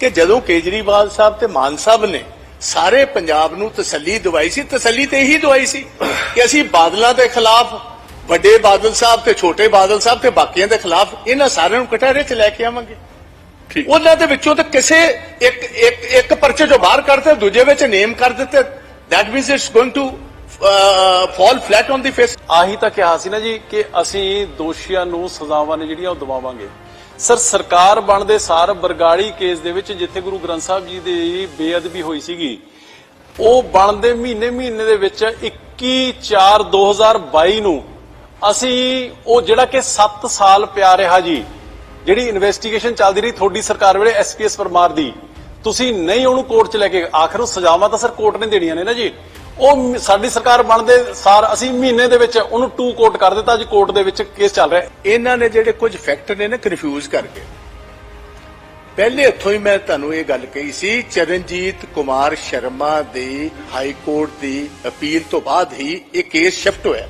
ਕਿ ਜਦੋਂ ਕੇਜਰੀਵਾਲ ਸਾਹਿਬ ਤੇ ਮਾਨ ਸਾਹਿਬ ਨੇ ਸਾਰੇ ਪੰਜਾਬ ਨੂੰ ਤਸੱਲੀ ਦਵਾਈ ਸੀ ਤਸੱਲੀ ਤੇ ਇਹੀ ਦਵਾਈ ਸੀ ਕਿ ਅਸੀਂ ਬਾਦਲਾਂ ਦੇ ਖਿਲਾਫ ਵੱਡੇ ਬਾਦਲ ਸਾਹਿਬ ਤੇ ਛੋਟੇ ਬਾਦਲ ਸਾਹਿਬ ਤੇ ਬਾਕੀਆਂ ਦੇ ਖਿਲਾਫ ਇਹਨਾਂ ਸਾਰਿਆਂ ਨੂੰ ਕਟਹਿਰੇ 'ਚ ਲੈ ਕੇ ਆਵਾਂਗੇ। ਠੀਕ। ਉਹਨਾਂ ਦੇ ਵਿੱਚੋਂ ਤਾਂ ਕਿਸੇ ਇੱਕ ਇੱਕ ਇੱਕ ਪਰਚੇ ਜੋ ਬਾਹਰ ਕੱਢਦੇ ਦੂਜੇ ਵਿੱਚ ਨੇਮ ਕਰ ਦਿੱਤੇ। That means it's going to uh, fall flat on the face ਆਹੀ ਤਾਂ ਕਿਹਾ ਸੀ ਨਾ ਜੀ ਕਿ ਅਸੀਂ ਦੋਸ਼ੀਆਂ ਨੂੰ ਸਜ਼ਾਵਾਂ ਨੇ ਜਿਹੜੀਆਂ ਉਹ ਦਿਵਾਵਾਂਗੇ। ਸਰ, ਸਰਕਾਰ ਬਣਦੇ ਸਾਰ ਬਰਗਾੜੀ ਕੇਸ ਦੇ ਵਿੱਚ ਜਿੱਥੇ ਗੁਰੂ ਗ੍ਰੰਥ ਸਾਹਿਬ ਜੀ ਦੀ ਬੇਅਦਬੀ ਹੋਈ ਸੀਗੀ, ਉਹ ਬਣਦੇ ਮਹੀਨੇ ਮਹੀਨੇ ਦੇ ਵਿੱਚ 21 4 2022 ਨੂੰ ਅਸੀਂ ਉਹ ਜਿਹੜਾ ਕਿ 7 ਸਾਲ ਪਿਆ ਰਿਹਾ ਜੀ, ਜਿਹੜੀ ਇਨਵੈਸਟੀਗੇਸ਼ਨ ਚੱਲਦੀ ਰਹੀ ਤੁਹਾਡੀ ਸਰਕਾਰ ਵੇਲੇ ਐਸਪੀਐਸ ਪਰਮਾਰ ਦੀ, ਤੁਸੀਂ ਨਹੀਂ ਉਹਨੂੰ ਕੋਰਟ 'ਚ ਲੈ ਕੇ, ਆਖਰ ਉਹ ਸਜ਼ਾਵਾਂ ਤਾਂ ਸਰ ਕੋਰਟ ਨੇ ਦੇਣੀਆਂ ਨੇ ਨਾ ਜੀ। ਉਹ ਸਾਡੀ ਸਰਕਾਰ ਬਣਦੇ ਸਾਰ ਅਸੀਂ ਮਹੀਨੇ ਦੇ ਵਿੱਚ ਉਹਨੂੰ ਟੂ ਕੋਰਟ ਕਰ ਦਿੱਤਾ ਅੱਜ ਕੋਰਟ ਦੇ ਵਿੱਚ ਕੇਸ ਚੱਲ ਰਿਹਾ। ਇਹਨਾਂ ਨੇ ਜਿਹੜੇ ਕੁਝ ਫੈਕਟ ਨੇ ਨਾ ਕਨਫਿਊਜ਼ ਕਰਕੇ। ਪਹਿਲੇ ਹੱਥੋਂ ਹੀ ਮੈਂ ਤੁਹਾਨੂੰ ਇਹ ਗੱਲ ਕਹੀ ਸੀ, ਚਰਨਜੀਤ ਕੁਮਾਰ ਸ਼ਰਮਾ ਦੀ ਹਾਈ ਕੋਰਟ ਦੀ ਅਪੀਲ ਤੋਂ ਬਾਅਦ ਹੀ ਇਹ ਕੇਸ ਸ਼ਿਫਟ ਹੋਇਆ।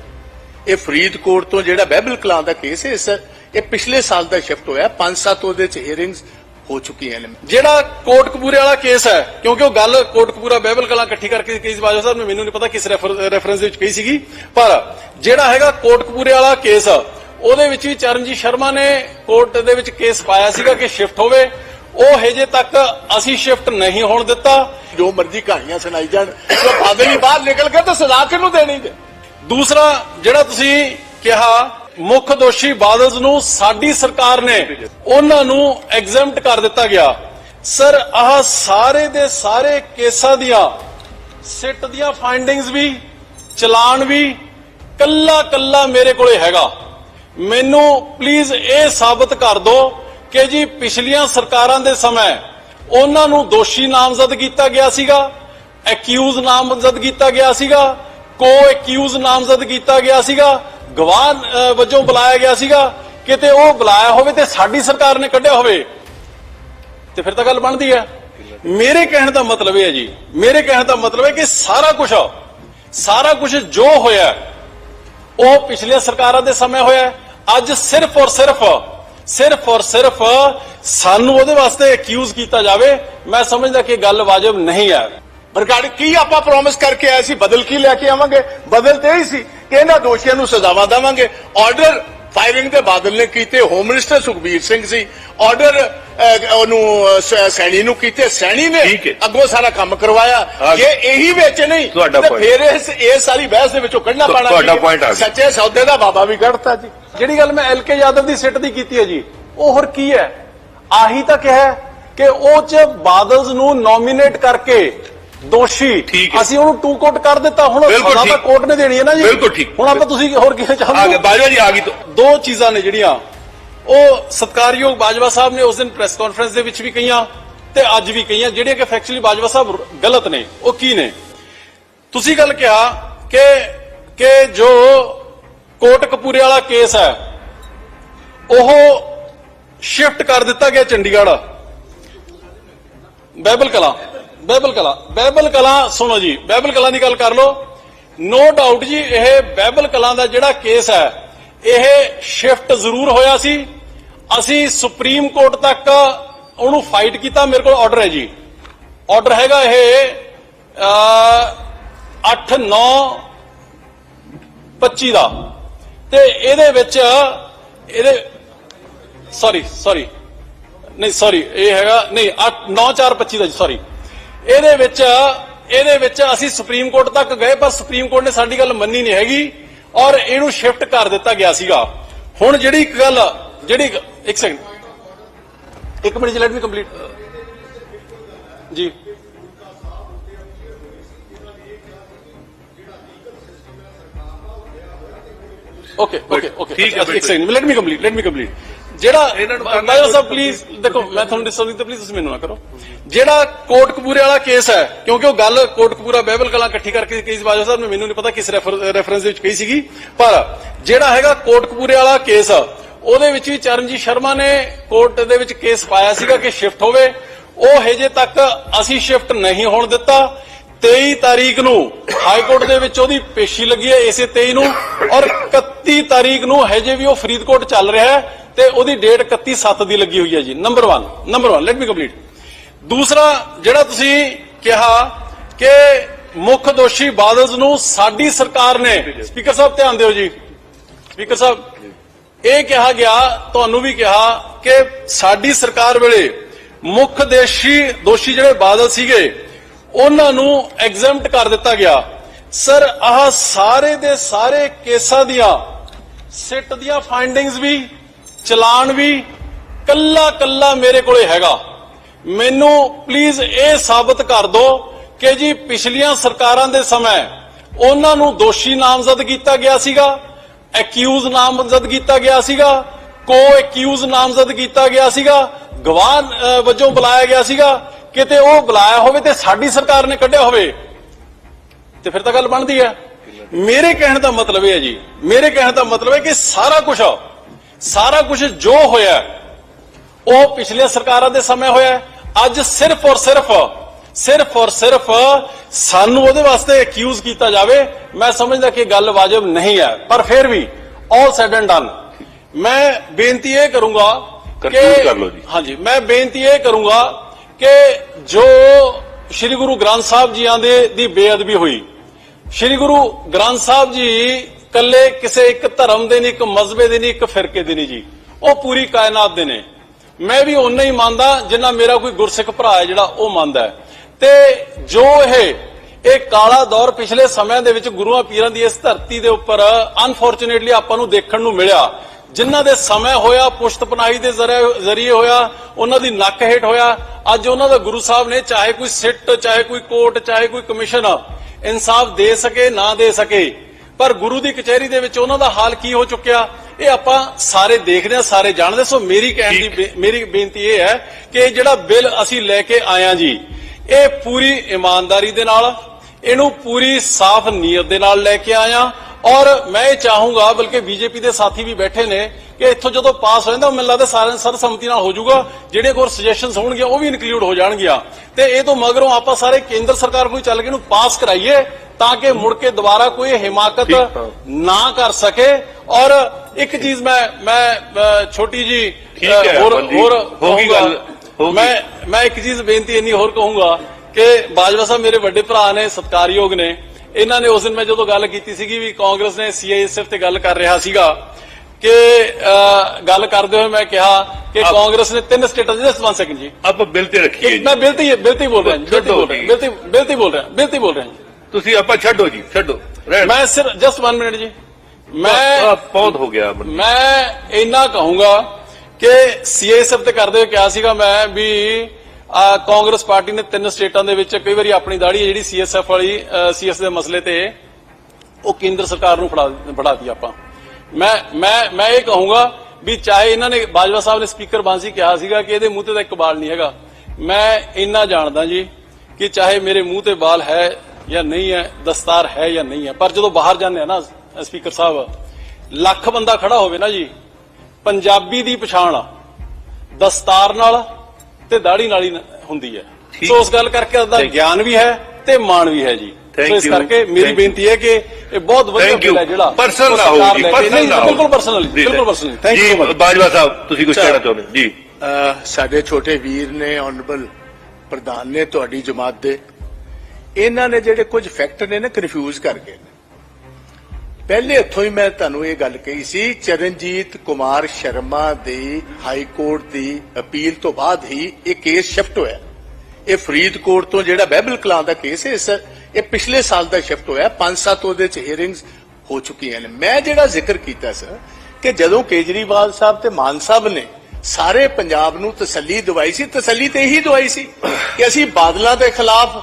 ਇਹ ਫਰੀਦਕੋਟ ਤੋਂ ਜਿਹੜਾ ਬਹਿਬਲ ਕਲਾਂ ਦਾ ਕੇਸ ਹੈ ਇਸ, ਇਹ ਪਿਛਲੇ ਸਾਲ ਦਾ ਸ਼ਿਫਟ ਹੋਇਆ। ਪੰਜ ਸੱਤ ਉਹਦੇ ਚ ਹੀਅਰਿੰਗਸ ਹੋ ਚੁੱਕੀਆਂ ਨੇ ਜਿਹੜਾ ਕੋਟ ਵਾਲਾ ਕੇਸ ਹੈ, ਕਿਉਂਕਿ ਉਹ ਗੱਲ ਕੋਟ ਬਹਿਬਲ ਕਲਾਂ ਇਕੱਠੀ ਕਰਕੇ ਕੇਸ ਬਾਜਵਾ ਸਾਹਿਬ ਨੇ ਮੈਨੂੰ ਨਹੀਂ ਪਤਾ ਕਿਸ ਰੈਫਰੈਂਸ ਵਿੱਚ ਕਹੀ ਸੀਗੀ, ਪਰ ਜਿਹੜਾ ਹੈਗਾ ਕੋਟ ਵਾਲਾ ਕੇਸ ਉਹਦੇ ਵਿੱਚ ਵੀ ਚਰਨਜੀਤ ਸ਼ਰਮਾ ਨੇ ਕੋਰਟ ਦੇ ਵਿੱਚ ਕੇਸ ਪਾਇਆ ਸੀਗਾ ਕਿ ਸ਼ਿਫਟ ਹੋਵੇ। ਉਹ ਹਜੇ ਤੱਕ ਅਸੀਂ ਸ਼ਿਫਟ ਨਹੀਂ ਹੋਣ ਦਿੱਤਾ। ਜੋ ਮਰਜ਼ੀ ਕਹਾਣੀਆਂ ਸੁਣਾਈ ਜਾਣ, ਜੋ ਬਾਦਲ ਹੀ ਬਾਹਰ ਨਿਕਲ ਕੇ ਤਾਂ ਸਜ਼ਾ ਕਿਹਨੂੰ ਦੇਣੀ ਜੇ? ਦੂਸਰਾ, ਜਿਹੜਾ ਤੁਸੀਂ ਕਿਹਾ ਮੁੱਖ ਦੋਸ਼ੀ ਬਾਦਲਸ ਨੂੰ ਸਾਡੀ ਸਰਕਾਰ ਨੇ ਉਹਨਾਂ ਨੂੰ ਐਗਜ਼ੈਂਪਟ ਕਰ ਦਿੱਤਾ ਗਿਆ। ਸਰ, ਆਹ ਸਾਰੇ ਦੇ ਸਾਰੇ ਕੇਸਾਂ ਦੀਆਂ, ਸਿੱਟ ਦੀਆਂ ਫਾਈਂਡਿੰਗਸ ਵੀ, ਚਲਾਨ ਵੀ ਕੱਲਾ ਕੱਲਾ ਮੇਰੇ ਕੋਲੇ ਹੈਗਾ। ਮੈਨੂੰ ਪਲੀਜ਼ ਇਹ ਸਾਬਤ ਕਰ ਦਿਓ ਕਿ ਜੀ ਪਿਛਲੀਆਂ ਸਰਕਾਰਾਂ ਦੇ ਸਮੇਂ ਉਹਨਾਂ ਨੂੰ ਦੋਸ਼ੀ ਨਾਮਜ਼ਦ ਕੀਤਾ ਗਿਆ ਸੀਗਾ ਐਕਿਊਜ਼ ਨਾਮਜ਼ਦ ਕੀਤਾ ਗਿਆ ਸੀਗਾ ਕੋ ਐਕਿਊਜ਼ ਨਾਮਜ਼ਦ ਕੀਤਾ ਗਿਆ ਸੀਗਾ ਗਵਾਹ ਵਜੋਂ ਬੁਲਾਇਆ ਗਿਆ ਸੀਗਾ, ਕਿਤੇ ਉਹ ਬੁਲਾਇਆ ਹੋਵੇ ਤੇ ਸਾਡੀ ਸਰਕਾਰ ਨੇ ਕੱਢਿਆ ਹੋਵੇ, ਤੇ ਫਿਰ ਤਾਂ ਗੱਲ ਬਣਦੀ ਹੈ। ਮੇਰੇ ਕਹਿਣ ਦਾ ਮਤਲਬ ਇਹ ਹੈ ਜੀ, ਮੇਰੇ ਕਹਿਣ ਦਾ ਮਤਲਬ ਹੈ ਕਿ ਸਾਰਾ ਕੁਝ ਸਾਰਾ ਕੁਝ ਜੋ ਹੋਇਆ, ਉਹ ਪਿਛਲੀਆਂ ਸਰਕਾਰਾਂ ਦੇ ਸਮੇਂ ਹੋਇਆ ਅੱਜ ਸਿਰਫ ਔਰ ਸਿਰਫ ਸਿਰਫ ਔਰ ਸਿਰਫ ਸਾਨੂੰ ਉਹਦੇ ਵਾਸਤੇ ਅਕਿਊਜ਼ ਕੀਤਾ ਜਾਵੇ, ਮੈਂ ਸਮਝਦਾ ਕਿ ਗੱਲ ਵਾਜਬ ਨਹੀਂ ਹੈ। ਬਰਗਾੜੀ, ਕੀ ਆਪਾਂ ਪ੍ਰੋਮਿਸ ਕਰਕੇ ਆਏ ਸੀ? ਬਦਲ ਕੀ ਲੈ ਕੇ ਆਵਾਂਗੇ? ਬਦਲ ਤੇ ਹੀ ਸੀ। ਇਹਨਾਂ ਦੋਸ਼ੀਆਂ ਨੂੰ ਸਜ਼ਾਵਾਂ ਦੇਵਾਂਗੇ। ਆਰਡਰ ਫਾਇਰਿੰਗ ਦੇ ਬਾਦਲ ਨੇ ਕੀਤੇ ਹੋਮ ਮਿਨਿਸਟਰ ਸੁਖਬੀਰ ਸਿੰਘ ਸੀ ਆਰਡਰ ਉਹਨੂੰ ਸੈਣੀ ਨੂੰ ਕੀਤੇ। ਸੈਣੀ ਨੇ। ਅੱਗੋਂ ਸਾਰਾ ਕੰਮ ਕਰਵਾਇਆ। ਜੇ ਇਹੀ ਵਿੱਚ ਨਹੀਂ ਤੇ। ਫਿਰ ਇਸ ਇਹ ਸਾਰੀ ਬਹਿਸ ਦੇ ਵਿੱਚੋਂ ਕੱਢਣਾ ਪੈਣਾ ਤੁਹਾਡਾ point ਆ। ਸੱਚੇ ਸੌਦੇ ਦਾ ਬਾਬਾ ਵੀ ਕੱਢਤਾ ਜੀ। ਜਿਹੜੀ ਗੱਲ ਮੈਂ ਐਲਕੇ ਯਾਦਵ ਦੀ ਸਿੱਟ ਦੀ ਕੀਤੀ ਹੈ ਜੀ ਉਹ ਹੋਰ ਕੀ ਹੈ? ਆਹੀ ਤਾਂ ਕਿਹਾ ਕਿ ਉਹ ਚ ਬਾਦਲਸ ਨੂੰ ਨੋਮੀਨੇਟ ਕਰਕੇ ਦੋਸ਼ੀ। ਅਸੀਂ ਉਹਨੂੰ ਟੂ ਕੋਟ ਕਰ ਦਿੱਤਾ। ਹੁਣ ਸਜ਼ਾ ਤਾਂ। ਕੋਰਟ ਨੇ ਦੇਣੀ ਹੈ ਨਾ ਜੀ। ਬਿਲਕੁਲ ਠੀਕ। ਹੁਣ ਆਪਾਂ ਤੁਸੀਂ ਹੋਰ ਕੀ ਆ ਚਾਹੁੰਦੇ ਗਿਆ ਹੋ? ਬਾਜਵਾ ਜੀ ਆ ਗਈ ਦੋ ਚੀਜ਼ਾਂ ਨੇ ਜਿਹੜੀਆਂ। ਉਹ ਸਤਕਾਰਯੋਗ ਬਾਜਵਾ ਸਾਹਿਬ ਨੇ ਉਸ ਦਿਨ ਪ੍ਰੈਸ ਕਾਨਫਰੰਸ ਦੇ ਵਿੱਚ ਵੀ ਕਹੀਆਂ ਤੇ ਅੱਜ ਵੀ ਕਹੀਆਂ ਜਿਹੜੀਆਂ ਕਿ ਫੈਕਚੁਅਲੀ ਬਾਜਵਾ ਸਾਹਿਬ ਗਲਤ ਨੇ। ਉਹ ਕੀ ਨੇ? ਤੁਸੀਂ ਗੱਲ ਕਿਹਾ ਕਿ ਕਿ ਜੋ ਕੋਟ ਕਪੂਰੇ ਵਾਲਾ ਕੇਸ ਹੈ ਉਹ ਸ਼ਿਫਟ ਕਰ ਦਿੱਤਾ ਗਿਆ ਚੰਡੀਗੜ੍ਹ। ਬਾਈਬਲ ਕਲਾ। ਬਹਿਬਲ ਕਲਾ। ਬਹਿਬਲ ਕਲਾ ਸੁਣੋ ਜੀ ਬਾਈਬਲ ਕਲਾ ਦੀ ਗੱਲ ਕਰ ਲਓ। ਨੋ ਡਾਊਟ ਜੀ, ਇਹ ਬਾਈਬਲ ਕਲਾ ਦਾ ਜਿਹੜਾ ਕੇਸ ਹੈ, ਇਹ ਸ਼ਿਫਟ ਜ਼ਰੂਰ ਹੋਇਆ ਸੀ। ਅਸੀਂ ਸੁਪਰੀਮ ਕੋਰਟ ਤੱਕ ਉਹਨੂੰ ਫਾਈਟ ਕੀਤਾ, ਮੇਰੇ ਕੋਲ ਆਰਡਰ ਹੈ ਜੀ। ਆਰਡਰ ਹੈਗਾ ਇਹ 8 9 25 ਦਾ। ਤੇ ਇਹਦੇ ਵਿੱਚ, ਇਹਦੇ ਸੌਰੀ ਸੌਰੀ ਨਹੀਂ ਸੌਰੀ ਇਹ ਹੈਗਾ, ਨਹੀਂ 8 9 4 25 ਦਾ ਸੌਰੀ ਇਹਦੇ ਵਿੱਚ ਇਹਦੇ ਵਿੱਚ ਅਸੀਂ ਸੁਪਰੀਮ ਕੋਰਟ ਤੱਕ ਗਏ ਪਰ ਸੁਪਰੀਮ ਕੋਰਟ ਨੇ ਸਾਡੀ ਗੱਲ ਮੰਨੀ ਨਹੀਂ ਹੈਗੀ ਔਰ ਇਹਨੂੰ ਸ਼ਿਫਟ ਕਰ ਦਿੱਤਾ ਗਿਆ ਸੀਗਾ। ਹੁਣ ਜਿਹੜੀ ਇੱਕ ਗੱਲ ਜਿਹੜੀ ਇੱਕ ਸੈਕਿੰਡ ਇੱਕ minute ji let me complete ji. Okay okay okay ਠੀਕ ਹੈ, ਇੱਕ। Second let me complete let me complete ਜਿਹੜਾ ਇਹਨਾਂ ਨੂੰ ਬਾਜਵਾ ਸਾਹਿਬ ਪਲੀਜ਼ ਦੇਖੋ ਮੈਂ ਤੁਹਾਨੂੰ ਡਿਸਟਰਬ ਨਹੀਂ ਤਾਂ ਪਲੀਜ਼ ਤੁਸੀਂ ਮੈਨੂੰ ਨਾ ਕਰੋ। ਜਿਹੜਾ ਕੋਟ ਕਪੂਰੇ ਵਾਲਾ ਕੇਸ ਹੈ ਕਿਉਂਕਿ ਉਹ ਗੱਲ ਕੋਟ ਕਪੂਰਾ ਬਾਈਬਲ ਕਲਾਂ ਇਕੱਠੀ ਕਰਕੇ ਕੇਸ ਬਾਜਵਾ ਸਾਹਿਬ ਨੇ ਮੈਨੂੰ ਨਹੀਂ ਪਤਾ ਕਿਸ ਰੈਫਰੈਂਸ ਦੇ ਵਿੱਚ ਕਹੀ ਸੀਗੀ। ਪਰ ਜਿਹੜਾ ਹੈਗਾ ਕੋਟ ਕਪੂਰੇ ਵਾਲਾ ਕੇਸ ਉਹਦੇ ਵਿੱਚ ਵੀ ਚਰਨਜੀਤ ਸ਼ਰਮਾ ਨੇ ਕੋਰਟ ਦੇ ਵਿੱਚ ਕੇਸ ਪਾਇਆ ਸੀਗਾ ਕਿ ਸ਼ਿਫਟ ਹੋਵੇ। ਉਹ ਹਜੇ ਤੱਕ ਅਸੀਂ ਸ਼ਿਫਟ ਨਹੀਂ ਹੋਣ ਦਿੱਤਾ। 23 ਤਾਰੀਖ ਨੂੰ ਹਾਈ ਕੋਰਟ ਦੇ ਵਿੱਚ ਉਹਦੀ ਪੇਸ਼ੀ ਲੱਗੀ ਹੈ ਇਸੇ 23 ਨੂੰ। ਔਰ 31 ਤਾਰੀਖ ਨੂੰ ਹਜੇ ਵੀ ਉਹ ਫਰੀਦਕੋਟ ਚੱਲ ਰਿਹਾ ਹੈ। ਤੇ ਉਹਦੀ ਡੇਟ 31 7 ਦੀ ਲੱਗੀ ਹੋਈ ਹੈ ਜੀ number 1 number 1 let me complete ਦੂਸਰਾ, ਜਿਹੜਾ ਤੁਸੀਂ ਕਿਹਾ ਕਿ ਮੁੱਖ ਦੋਸ਼ੀ ਬਾਦਲ ਨੂੰ ਸਾਡੀ ਸਰਕਾਰ ਨੇ, ਸਪੀਕਰ ਸਾਹਿਬ ਧਿਆਨ ਦਿਓ ਜੀ, ਸਪੀਕਰ ਸਾਹਿਬ, ਇਹ ਕਿਹਾ ਗਿਆ, ਤੁਹਾਨੂੰ ਵੀ ਕਿਹਾ ਕਿ ਸਾਡੀ ਸਰਕਾਰ ਵੇਲੇ ਮੁੱਖ ਦੇਸ਼ੀ ਦੋਸ਼ੀ ਜਿਹੜੇ ਬਾਦਲ ਸੀਗੇ, ਉਹਨਾਂ ਨੂੰ ਐਗਜ਼ੈਂਪਟ ਕਰ ਦਿੱਤਾ ਗਿਆ। ਸਰ, ਆਹ ਸਾਰੇ ਦੇ ਸਾਰੇ ਕੇਸਾਂ ਦੀਆਂ, ਸਿੱਟ ਦੀਆਂ ਫਾਈਂਡਿੰਗਸ ਵੀ ਚਲਾਨ ਵੀ ਕੱਲਾ ਕੱਲਾ ਮੇਰੇ ਕੋਲੇ ਹੈਗਾ। ਮੈਨੂੰ ਪਲੀਜ਼ ਇਹ ਸਾਬਤ ਕਰ ਦਿਓ ਕਿ ਜੀ ਪਿਛਲੀਆਂ ਸਰਕਾਰਾਂ ਦੇ ਸਮੇਂ ਉਹਨਾਂ ਨੂੰ ਦੋਸ਼ੀ ਨਾਮਜ਼ਦ ਕੀਤਾ ਗਿਆ ਸੀਗਾ ਐਕਿਊਜ਼ ਨਾਮਜ਼ਦ ਕੀਤਾ ਗਿਆ ਸੀਗਾ ਕੋ ਐਕਿਊਜ਼ ਨਾਮਜ਼ਦ ਕੀਤਾ ਗਿਆ ਸੀਗਾ, ਗਵਾਹ ਵਜੋਂ ਬੁਲਾਇਆ ਗਿਆ ਸੀਗਾ। ਕਿਤੇ ਉਹ ਬੁਲਾਇਆ ਹੋਵੇ ਤੇ ਸਾਡੀ ਸਰਕਾਰ ਨੇ ਕੱਢਿਆ ਹੋਵੇ, ਤੇ ਫਿਰ ਤਾਂ ਗੱਲ ਬਣਦੀ ਹੈ। ਮੇਰੇ ਕਹਿਣ ਦਾ ਮਤਲਬ ਇਹ ਹੈ ਜੀ, ਮੇਰੇ ਕਹਿਣ ਦਾ ਮਤਲਬ ਹੈ ਕਿ ਸਾਰਾ ਕੁਝ ਸਾਰਾ ਕੁਝ ਜੋ ਹੋਇਆ ਉਹ ਪਿਛਲੀਆਂ ਸਰਕਾਰਾਂ ਦੇ ਸਮੇਂ ਹੋਇਆ। ਅੱਜ ਸਿਰਫ ਔਰ ਸਿਰਫ ਸਿਰਫ ਔਰ ਸਿਰਫ ਸਾਨੂੰ ਉਹਦੇ ਵਾਸਤੇ ਅਕਿਊਜ਼ ਕੀਤਾ ਜਾਵੇ ਮੈਂ ਸਮਝਦਾ ਕਿ ਗੱਲ ਵਾਜਬ ਨਹੀਂ ਹੈ ਪਰ ਫਿਰ ਵੀ ਆਲ ਸੈਡ ਐਂਡ ਡਨ ਮੈਂ ਬੇਨਤੀ ਇਹ ਕਰੂੰਗਾ ਜੀ। ਹਾਂਜੀ ਮੈਂ ਬੇਨਤੀ ਇਹ ਕਰੂੰਗਾ ਕਿ ਜੋ ਸ੍ਰੀ ਗੁਰੂ ਗ੍ਰੰਥ ਸਾਹਿਬ ਜੀਆਂ ਦੇ ਦੀ ਬੇਅਦਬੀ ਹੋਈ ਸ੍ਰੀ ਗੁਰੂ ਗ੍ਰੰਥ ਸਾਹਿਬ ਜੀ ਕੱਲੇ ਕਿਸੇ ਇੱਕ ਧਰਮ ਦੇ ਨਹੀਂ, ਇੱਕ ਮਜ਼ਬੇ ਦੇ ਨਹੀਂ, ਇੱਕ ਫਿਰਕੇ ਦੇ ਨਹੀਂ ਜੀ। ਉਹ ਪੂਰੀ ਕਾਇਨਾਤ ਦੇ ਨੇ। ਮੈਂ ਵੀ ਓਨਾ ਹੀ ਮੰਨਦਾ ਜਿੰਨਾ ਮੇਰਾ ਕੋਈ ਗੁਰਸਿੱਖ ਭਰਾ ਹੈ ਜਿਹੜਾ ਉਹ ਮੰਨਦਾ ਹੈ। ਤੇ ਜੋ ਇਹ ਇਹ ਕਾਲਾ ਦੌਰ ਪਿਛਲੇ ਸਮਿਆਂ ਦੇ ਵਿੱਚ ਗੁਰੂਆਂ ਪੀਰਾਂ ਦੀ ਇਸ ਧਰਤੀ ਦੇ ਉੱਪਰ ਅਨਫੋਰਚੂਨੇਟਲੀ ਆਪਾਂ ਨੂੰ ਦੇਖਣ ਨੂੰ ਮਿਲਿਆ। ਜਿਨ੍ਹਾਂ ਦੇ ਸਮੇਂ ਹੋਇਆ, ਪੁਸ਼ਤ ਦੇ ਜ਼ਰੀਏ ਜ਼ਰੀਏ ਹੋਇਆ, ਉਹਨਾਂ ਦੀ ਨੱਕ ਹੇਠ ਹੋਇਆ, ਅੱਜ ਉਹਨਾਂ ਦਾ ਗੁਰੂ ਸਾਹਿਬ ਨੇ ਚਾਹੇ ਕੋਈ ਸਿੱਟ, ਚਾਹੇ ਕੋਈ ਕੋਰਟ, ਚਾਹੇ ਕੋਈ ਕਮਿਸ਼ਨ ਇਨਸਾਫ ਦੇ ਸਕੇ, ਨਾ ਦੇ ਸਕੇ। ਪਰ ਗੁਰੂ ਦੀ ਕਚਹਿਰੀ ਦੇ ਵਿੱਚ ਉਹਨਾਂ ਦਾ ਹਾਲ ਕੀ ਹੋ ਚੁੱਕਿਆ? ਇਹ ਆਪਾਂ ਸਾਰੇ ਦੇਖਦੇ ਹਾਂ ਸਾਰੇ ਜਾਣਦੇ ਸੋ ਮੇਰੀ ਕਹਿਣ ਦੀ ਮੇਰੀ ਬੇਨਤੀ ਇਹ ਹੈ ਕਿ ਇਹ ਜਿਹੜਾ ਬਿੱਲ ਅਸੀਂ ਲੈ ਕੇ ਆਇਆ ਜੀ ਇਹ ਪੂਰੀ ਇਮਾਨਦਾਰੀ ਦੇ ਨਾਲ ਇਹਨੂੰ ਪੂਰੀ ਸਾਫ਼ ਨੀਅਤ ਦੇ ਨਾਲ ਲੈ ਕੇ ਆਇਆ। ਔਰ ਮੈਂ ਇਹ ਚਾਹੂੰਗਾ ਬਲਕਿ ਬੀਜੇਪੀ ਦੇ ਸਾਥੀ ਵੀ ਬੈਠੇ ਨੇ ਕਿ ਇੱਥੋਂ ਜਦੋਂ ਪਾਸ ਹੋ ਜਾਂਦਾ ਮੈਨੂੰ ਲੱਗਦਾ ਸਾਰਿਆਂ ਸਰਸੰਮਤੀ ਨਾਲ ਹੋ ਜਾਊਗਾ ਜਿਹੜੇ ਕੋਲ ਸੁਜੈਸ਼ਨਸ ਹੋਣਗੇ ਉਹ ਵੀ ਇਨਕਲੂਡ ਹੋ ਜਾਣਗੀਆਂ ਤੇ ਇਹ ਤੋਂ ਮਗਰੋਂ ਆਪਾਂ ਸਾਰੇ ਕੇਂਦਰ ਸਰਕਾਰ ਕੋਈ ਚੱਲ ਕੇ ਇਹਨੂੰ ਪਾਸ ਕਰਾਈਏ ਤਾਂ ਕਿ ਮੁੜ ਕੇ ਦੁਬਾਰਾ ਕੋਈ ਹਿਮਾਕਤ। ਨਾ ਕਰ ਸਕੇ ਔਰ ਇੱਕ ਚੀਜ਼ ਮੈਂ ਮੈਂ ਛੋਟੀ ਜੀ ਹੋਰ। ਹੋਰ ਹੋ ਗਈ ਕਹੂੰਗਾ। ਗੱਲ। ਮੈਂ ਮੈਂ ਇੱਕ ਚੀਜ਼ ਬੇਨਤੀ ਇੰਨੀ ਹੋਰ ਕਹੂੰਗਾ ਕਿ ਬਾਜਵਾ ਸਾਹਿਬ ਮੇਰੇ ਵੱਡੇ ਭਰਾ ਨੇ ਸਤਕਾਰਯੋਗ ਨੇ ਇਹਨਾਂ ਨੇ ਉਸ ਦਿਨ ਮੈਂ ਜਦੋਂ ਗੱਲ ਕੀਤੀ ਸੀਗੀ ਵੀ ਕਾਂਗਰਸ ਨੇ ਸੀਆਈਐਸਐਫ ਤੇ ਗੱਲ ਕਰ ਰਿਹਾ ਸੀਗਾ ਕਿ ਗੱਲ ਕਰਦੇ ਹੋਏ ਮੈਂ ਕਿਹਾ ਕਿ ਕਾਂਗਰਸ ਨੇ ਤਿੰਨ ਸਟੇਟਾਂ ਜਸਟ 1 ਸੈਕਿੰਡ ਜੀ। ਆਪਾਂ ਬਿੱਲ ਤੇ ਰੱਖੀਏ ਜੀ। ਮੈਂ ਬੋਲ ਰਿਹਾ ਜੀ ਬਿਲਤੀ ਛੱਡੋ ਬੋਲ ਰਿਹਾ ਜੀ। ਬਿਲਤੀ ਬਿਲਤੀ ਬੋਲ ਰਿਹਾ ਬਿਲਤੀ ਬੋਲ ਰਿਹਾ ਤੁਸੀਂ ਆਪਾਂ ਛੱਡੋ ਜੀ ਛੱਡੋ। ਮੈਂ ਸਿਰ ਜਸਟ 1 ਮਿੰਟ ਜੀ। ਮੈਂ ਬਹੁਤ ਹੋ ਗਿਆ। ਮੈਂ ਇੰਨਾ ਕਹੂੰਗਾ ਕਿ ਸੀਐਸਐਫ ਤੇ ਕਰਦੇ ਹੋਏ ਕਿਹਾ ਸੀਗਾ ਮੈਂ ਵੀ ਆਹ, ਕਾਂਗਰਸ ਪਾਰਟੀ ਨੇ ਤਿੰਨ ਸਟੇਟਾਂ ਦੇ ਵਿੱਚ ਕਈ ਵਾਰੀ ਆਪਣੀ ਦਾੜੀ ਜਿਹੜੀ ਸੀਐਸਐਫ ਵਾਲੀ ਸੀਐਸ ਦੇ ਮਸਲੇ ਤੇ ਉਹ ਕੇਂਦਰ ਸਰਕਾਰ ਨੂੰ ਫੜਾ ਫੜਾਤੀ ਆਪਾਂ। ਮੈਂ ਮੈਂ ਮੈਂ ਇਹ ਕਹੂੰਗਾ ਵੀ ਚਾਹੇ ਇਹਨਾਂ ਨੇ ਬਾਜਵਾ ਸਾਹਿਬ ਨੇ ਸਪੀਕਰ ਬਾਂਸੀ ਕਿਹਾ ਸੀਗਾ ਕਿ ਇਹਦੇ ਮੂੰਹ ਤੇ ਤਾਂ ਇੱਕ ਬਾਲ ਨਹੀਂ ਹੈਗਾ ਮੈਂ ਇੰਨਾ ਜਾਣਦਾ ਜੀ ਕਿ ਚਾਹੇ ਮੇਰੇ ਮੂੰਹ ਤੇ ਬਾਲ ਹੈ ਜਾਂ ਨਹੀਂ ਹੈ ਦਸਤਾਰ ਹੈ ਜਾਂ ਨਹੀਂ ਹੈ ਪਰ ਜਦੋਂ ਬਾਹਰ ਜਾਂਦੇ ਆ ਨਾ ਸਪੀਕਰ ਸਾਹਿਬ ਲੱਖ ਬੰਦਾ ਖੜਾ ਹੋਵੇ ਨਾ ਜੀ ਪੰਜਾਬੀ ਦੀ ਪਛਾਣ ਦਸਤਾਰ ਨਾਲ ਤੇ ਦਾੜੀ ਨਾਲ ਹੀ ਹੁੰਦੀ ਹੈ। ਸੋ ਉਸ ਗੱਲ ਕਰਕੇ you. ਗਿਆਨ ਵੀ ਹੈ ਤੇ ਮਾਣ ਵੀ ਹੈ ਜੀ ਸੋ ਇਸ. ਕਰਕੇ ਮੇਰੀ. ਬੇਨਤੀ ਹੈ ਕਿ ਇਹ ਬਹੁਤ ਵਧੀਆ ਬਿੱਲ ਹੈ ਜਿਹੜਾ ਪਰਸਨਲ ਨਾ ਹੋ ਸਰਕਾਰ ਜੀ ਲੈ ਕੇ- ਪਰਸਨਲ ਨਹੀਂ, ਨਾ ਬਿਲਕੁਲ ਪਰਸਨਲੀ ਬਿਲਕੁਲ ਪਰਸਨਲੀ ਥੈਂਕ ਯੂ ਜੀ ਬਾਜਵਾ ਸਾਹਿਬ ਤੁਸੀਂ ਕੁਝ ਕਹਿਣਾ ਚਾਹੁੰਦੇ? ਜੀ। ਸਾਡੇ ਛੋਟੇ ਵੀਰ ਨੇ ਆਨਰੇਬਲ ਪ੍ਰਧਾਨ ਨੇ ਤੁਹਾਡੀ ਜਮਾਤ ਦੇ। ਇਹਨਾਂ ਨੇ ਜਿਹੜੇ ਕੁਝ ਫੈਕਟ ਨੇ ਨਾ ਕਨਫਿਊਜ਼ ਕਰ ਗਏ ਪਹਿਲੇ ਹੱਥੋਂ ਹੀ ਮੈਂ ਤੁਹਾਨੂੰ ਇਹ ਗੱਲ ਕਹੀ ਸੀ ਚਰਨਜੀਤ ਕੁਮਾਰ ਸ਼ਰਮਾ ਦੀ ਹਾਈ ਕੋਰਟ ਦੀ ਅਪੀਲ ਤੋਂ ਬਾਅਦ ਹੀ ਇਹ ਕੇਸ ਸ਼ਿਫਟ ਹੋਇਆ। ਇਹ ਫਰੀਦਕੋਟ ਤੋਂ ਜਿਹੜਾ ਬਹਿਬਲ ਕਲਾਂ ਦਾ ਕੇਸ ਹੈ ਇਸ ਇਹ ਪਿਛਲੇ ਸਾਲ ਦਾ ਸ਼ਿਫਟ ਹੋਇਆ ਪੰਜ ਸੱਤ ਉਹਦੇ ਚ ਹੀਅਰਿੰਗਸ ਹੋ ਚੁੱਕੀਆਂ ਨੇ। ਮੈਂ ਜਿਹੜਾ ਜ਼ਿਕਰ ਕੀਤਾ ਸਰ ਕਿ ਜਦੋਂ ਕੇਜਰੀਵਾਲ ਸਾਹਿਬ ਤੇ ਮਾਨ ਸਾਹਿਬ ਨੇ ਸਾਰੇ ਪੰਜਾਬ ਨੂੰ ਤਸੱਲੀ ਦਵਾਈ ਸੀ ਤਸੱਲੀ ਤੇ ਇਹੀ ਦਵਾਈ ਸੀ ਕਿ ਅਸੀਂ ਬਾਦਲਾਂ ਦੇ ਖਿਲਾਫ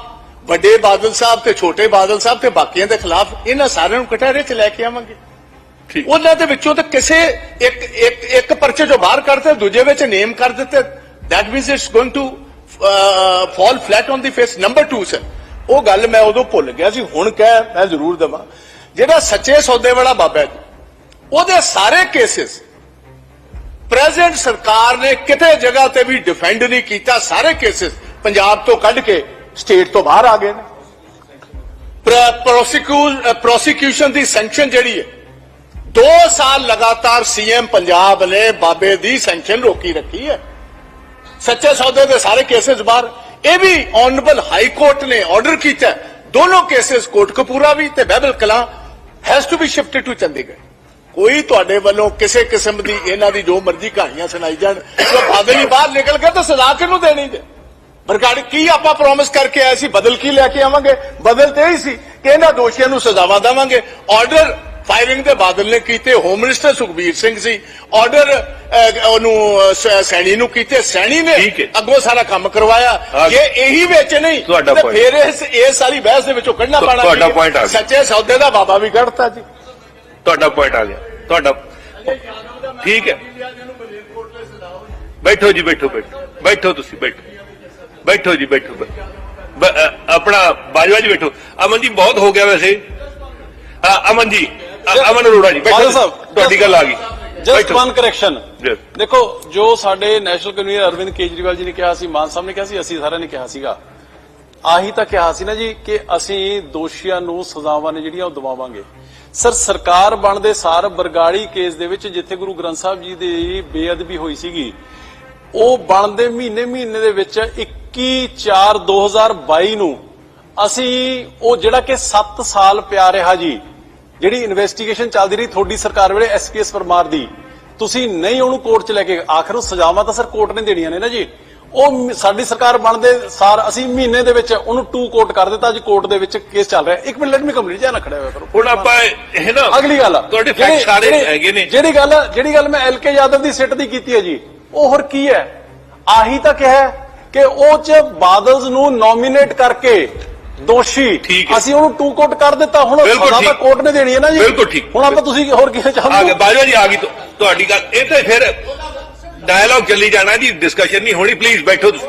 ਵੱਡੇ ਬਾਦਲ ਸਾਹਿਬ ਤੇ ਛੋਟੇ ਬਾਦਲ ਸਾਹਿਬ ਤੇ ਬਾਕੀਆਂ ਦੇ ਖਿਲਾਫ ਇਹਨਾਂ ਸਾਰਿਆਂ ਨੂੰ ਕਟਹਿਰੇ ਚ ਲੈ ਕੇ ਆਵਾਂਗੇ। ਠੀਕ। ਉਹਨਾਂ ਦੇ ਵਿੱਚੋਂ ਤਾਂ ਕਿਸੇ ਇੱਕ ਇੱਕ ਇੱਕ ਪਰਚੇ ਚੋਂ ਬਾਹਰ ਕੱਢਦੇ ਦੂਜੇ ਵਿੱਚ ਨੇਮ ਕਰ ਦਿੱਤੇ। That means it's going to uh, fall flat on the face number 2 sir ਉਹ ਗੱਲ ਮੈਂ ਉਦੋਂ ਭੁੱਲ ਗਿਆ ਸੀ, ਹੁਣ ਕਹਿ ਮੈਂ ਜ਼ਰੂਰ ਦਵਾਂ। ਜਿਹੜਾ ਸੱਚੇ ਸੌਦੇ ਵਾਲਾ ਬਾਬਾ ਜੀ, ਉਹਦੇ ਸਾਰੇ ਕੇਸਿਸ ਪ੍ਰੈਜ਼ੀਡੈਂਟ ਸਰਕਾਰ ਨੇ ਕਿਤੇ ਜਗ੍ਹਾ ਤੇ ਵੀ ਡਿਫੈਂਡ ਨਹੀਂ ਕੀਤਾ, ਸਾਰੇ ਕੇਸਿਸ ਪੰਜਾਬ ਤੋਂ ਕੱਢ ਕੇ ਸਟੇਟ ਤੋਂ ਬਾਹਰ ਆ ਗਏ ਨੇ। ਪ੍ਰੋਸੀਕਿਊਸ਼ਨ ਦੀ ਸੈਂਕਸ਼ਨ ਜਿਹੜੀ ਹੈ 2 ਸਾਲ ਲਗਾਤਾਰ ਸੀਐਮ ਪੰਜਾਬ ਨੇ ਬਾਬੇ ਦੀ ਸੈਂਕਸ਼ਨ ਰੋਕੀ ਰੱਖੀ ਹੈ। ਸੱਚੇ ਸੌਦੇ ਦੇ ਸਾਰੇ ਕੇਸਿਸ ਬਾਹਰ ਇਹ ਵੀ ਆਨਰੇਬਲ ਹਾਈ ਕੋਰਟ ਨੇ ਆਰਡਰ ਕੀਤਾ ਹੈ। ਦੋਨੋਂ ਕੇਸਸ ਕੋਟਕਪੂਰਾ ਵੀ ਤੇ Behbal Kalan has to be shifted to Chandigarh. ਕੋਈ ਤੁਹਾਡੇ ਵੱਲੋਂ ਕਿਸੇ ਕਿਸਮ ਦੀ ਇਹਨਾਂ ਦੀ ਜੋ ਮਰਜ਼ੀ ਕਹਾਣੀਆਂ ਸੁਣਾਈ ਜਾਣ, ਜੋ ਬਾਦਲ ਹੀ ਬਾਹਰ ਨਿਕਲ ਕੇ ਤਾਂ ਸਜ਼ਾ ਕਿਹਨੂੰ ਦੇਣੀ ਜੇ? ਬਰਗਾੜੀ ਕੀ ਆਪਾਂ ਪ੍ਰੋਮਿਸ ਕਰਕੇ ਆਏ ਸੀ, ਬਦਲ ਕੀ ਲੈ ਕੇ ਆਵਾਂਗੇ? ਬਦਲ ਤੇ ਹੀ ਸੀ ਕਿ ਇਹਨਾਂ ਦੋਸ਼ੀਆਂ ਨੂੰ ਸਜ਼ਾਵਾਂ ਦੇਵਾਂਗੇ। ਆਰਡਰ ਫਾਇਰਿੰਗ ਦੇ ਬਾਦਲ ਨੇ ਕੀਤੇ ਹੋਮ ਮਿਨਿਸਟਰ ਸੁਖਬੀਰ ਸਿੰਘ ਸੀ ਆਰਡਰ ਉਹਨੂੰ ਸੈਣੀ ਨੂੰ ਕੀਤੇ ਸੈਣੀ ਨੇ। ਅੱਗੋਂ ਸਾਰਾ ਕੰਮ ਕਰਵਾਇਆ। ਜੇ ਇਹੀ ਵਿੱਚ ਨਹੀਂ ਤੇ। ਫਿਰ ਇਸ ਇਹ ਸਾਰੀ ਬਹਿਸ ਦੇ ਵਿੱਚੋਂ ਕੱਢਣਾ ਪੈਣਾ ਤੁਹਾਡਾ point ਆ ਗਿਆ। ਸੱਚੇ ਸੌਦੇ ਦਾ ਬਾਬਾ ਵੀ ਕੱਢਤਾ ਜੀ। ਤੁਹਾਡਾ ਪੁਆਇੰਟ ਆ ਗਿਆ। ਤੁਹਾਡਾ ਠੀਕ ਹੈ। ਬੈਠੋ ਜੀ ਬੈਠੋ ਬੈਠੋ। ਬੈਠੋ ਤੁਸੀਂ ਬੈਠੋ। ਬੈਠੋ ਜੀ ਬੈਠੋ। ਆਪਣਾ ਬਾਜਵਾ ਜੀ ਬੈਠੋ। ਅਮਨ ਜੀ ਬਹੁਤ ਹੋ ਗਿਆ ਵੈਸੇ। ਅਮਨ ਜੀ ਅਮਨ ਅਰੋੜਾ ਜੀ ਬੈਠੋ ਸਾਹਿਬ, ਤੁਹਾਡੀ ਗੱਲ ਆ ਗਈ। ਜਸਟ। One correction. ਦੇਖੋ ਜੋ ਸਾਡੇ ਨੈਸ਼ਨਲ ਕਨਵੀਨਰ ਅਰਵਿੰਦ ਕੇਜਰੀਵਾਲ ਜੀ ਨੇ ਕਿਹਾ ਸੀ ਮਾਨ ਸਾਹਿਬ ਨੇ ਕਿਹਾ ਸੀ ਅਸੀਂ ਸਾਰਿਆਂ ਨੇ ਕਿਹਾ ਸੀਗਾ। ਆਹੀ ਤਾਂ ਕਿਹਾ ਸੀ ਨਾ ਜੀ ਕਿ ਅਸੀਂ ਦੋਸ਼ੀਆਂ ਨੂੰ ਸਜ਼ਾਵਾਂ ਨੇ ਜਿਹੜੀਆਂ ਉਹ ਦਿਵਾਵਾਂਗੇ। ਸਰ ਸਰਕਾਰ ਬਣਦੇ ਸਾਰ ਬਰਗਾੜੀ ਕੇਸ ਦੇ ਵਿੱਚ ਜਿੱਥੇ ਗੁਰੂ ਗ੍ਰੰਥ ਸਾਹਿਬ ਜੀ ਦੀ ਬੇਅਦਬੀ ਹੋਈ ਸੀਗੀ ਉਹ ਬਣਦੇ ਮਹੀਨੇ ਮਹੀਨੇ ਦੇ ਵਿੱਚ 21 4 2022 ਨੂੰ ਅਸੀਂ ਉਹ ਜਿਹੜਾ ਕਿ 7 ਸਾਲ ਪਿਆ ਰਿਹਾ ਜੀ ਜਿਹੜੀ ਇਨਵੈਸਟੀਗੇਸ਼ਨ ਚੱਲਦੀ ਰਹੀ ਤੁਹਾਡੀ ਸਰਕਾਰ ਵੇਲੇ ਐਸਪੀਐਸ ਪਰਮਾਰ ਦੀ ਤੁਸੀਂ ਨਹੀਂ ਉਹਨੂੰ ਕੋਰਟ 'ਚ ਲੈ ਕੇ ਆਖਰ ਨੂੰ ਸਜ਼ਾਵਾਂ ਤਾਂ ਸਰ ਕੋਰਟ ਨੇ ਦੇਣੀਆਂ ਨੇ ਨਾ ਜੀ। ਉਹ ਸਾਡੀ ਸਰਕਾਰ ਬਣਦੇ ਸਾਰ ਅਸੀਂ ਮਹੀਨੇ ਦੇ ਵਿੱਚ ਉਹਨੂੰ ਟੂ ਕੋਰਟ ਕਰ ਦਿੱਤਾ ਅੱਜ ਕੋਰਟ ਦੇ ਵਿੱਚ ਕੇਸ ਚੱਲ ਰਿਹਾ। ਇੱਕ ਮਿੰਟ ਲੈਟ ਮੀ ਕੰਪਲੀਟ ਜਾਂ ਨਾ ਖੜਿਆ ਹੋਇਆ ਕਰੋ। ਹੁਣ ਆਪਾਂ ਇਹ ਨਾ ਅਗਲੀ ਗੱਲ ਤੁਹਾਡੇ ਫੈਕਟ ਸਾਰੇ ਹੈਗੇ ਨੇ। ਜਿਹੜੀ ਗੱਲ ਜਿਹੜੀ ਗੱਲ ਮੈਂ ਐਲਕੇ ਯਾਦਵ ਦੀ ਸਿੱਟ ਦੀ ਕੀਤੀ ਹੈ ਜੀ ਉਹ ਹੋਰ ਕੀ ਹੈ? ਆਹੀ ਤਾਂ ਕਿਹਾ ਕਿ ਉਹ ਚ ਬਾਦਲਸ ਨੂੰ ਨੋਮੀਨੇਟ ਕਰਕੇ ਦੋਸ਼ੀ। ਅਸੀਂ ਉਹਨੂੰ ਟੂ ਕੋਟ ਕਰ ਦਿੱਤਾ। ਹੁਣ ਸਜ਼ਾ ਤਾਂ। ਕੋਰਟ ਨੇ ਦੇਣੀ ਹੈ ਨਾ ਜੀ। ਬਿਲਕੁਲ ਠੀਕ। ਹੁਣ ਆਪਾਂ ਤੁਸੀਂ ਹੋਰ ਕੀ ਆ ਚਾਹੁੰਦੇ ਗਿਆ ਬਾਜਵਾ ਜੀ ਆ ਗਈ ਤੁਹਾਡੀ ਗੱਲ। ਇਹ ਤਾਂ ਫਿਰ ਡਾਇਲੌਗ ਚੱਲੀ ਜਾਣਾ ਜੀ। ਡਿਸਕਸ਼ਨ ਨਹੀਂ ਹੋਣੀ। ਪਲੀਜ਼ ਬੈਠੋ ਤੁਸੀਂ।